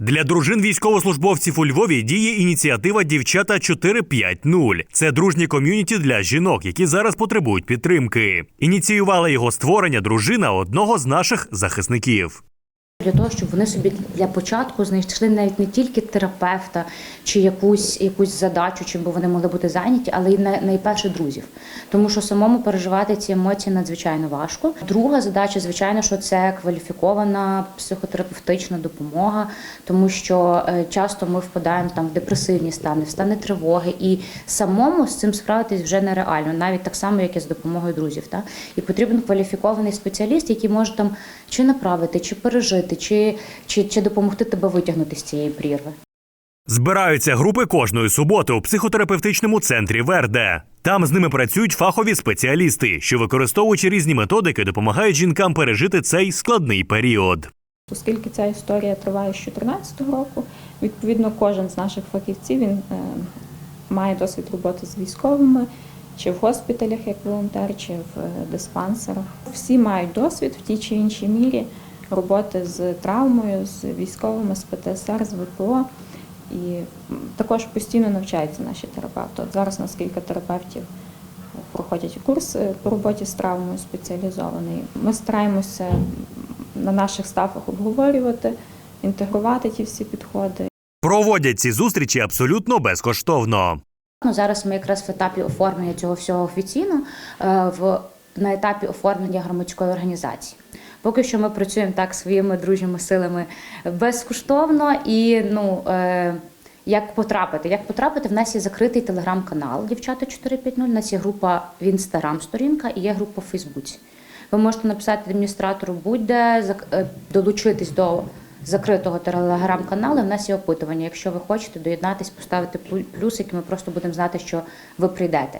Для дружин військовослужбовців у Львові діє ініціатива Дівчата 450. Це дружні ком'юніті для жінок, які зараз потребують підтримки. Ініціювала його створення дружина одного з наших захисників. Для того, щоб вони собі для початку знайшли навіть не тільки терапевта чи якусь якусь задачу, чим би вони могли бути зайняті, але й най- найперше друзів. Тому що самому переживати ці емоції надзвичайно важко. Друга задача, звичайно, що це кваліфікована психотерапевтична допомога, тому що е, часто ми впадаємо там в депресивні стани, в стани тривоги, і самому з цим справитись вже нереально, навіть так само, як і з допомогою друзів. Та? І потрібен кваліфікований спеціаліст, який може там чи направити, чи пережити, чи, чи, чи допомогти тебе витягнути з цієї прірви. Збираються групи кожної суботи у психотерапевтичному центрі Верде. Там з ними працюють фахові спеціалісти, що використовуючи різні методики, допомагають жінкам пережити цей складний період. Оскільки ця історія триває з 2014 року, відповідно, кожен з наших фахівців він е, має досвід роботи з військовими, чи в госпіталях як волонтер, чи в е, диспансерах. Всі мають досвід в тій чи іншій мірі роботи з травмою, з військовими, з ПТСР, з ВПО. І також постійно навчаються наші терапевти. От зараз у нас кілька терапевтів проходять курс е, по роботі з травмою спеціалізований. Ми стараємося на наших ставках обговорювати, інтегрувати ті всі підходи. Проводять ці зустрічі абсолютно безкоштовно. Ну, зараз ми якраз в етапі оформлення цього всього офіційно е, в, на етапі оформлення громадської організації. Поки що ми працюємо так своїми дружніми силами безкоштовно і ну. Е, як потрапити? Як потрапити? В нас є закритий телеграм-канал Дівчата 450, У нас є група в інстаграм сторінка і є група в Фейсбуці. Ви можете написати адміністратору будь-де е, долучитись до закритого телеграм-каналу. В нас є опитування. Якщо ви хочете доєднатись, поставити плю- плюсики, ми просто будемо знати, що ви прийдете.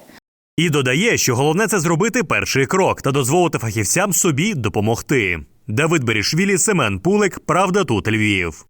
І додає, що головне це зробити перший крок та дозволити фахівцям собі допомогти. Давид Берішвілі, Семен Пулик, Правда тут Львів.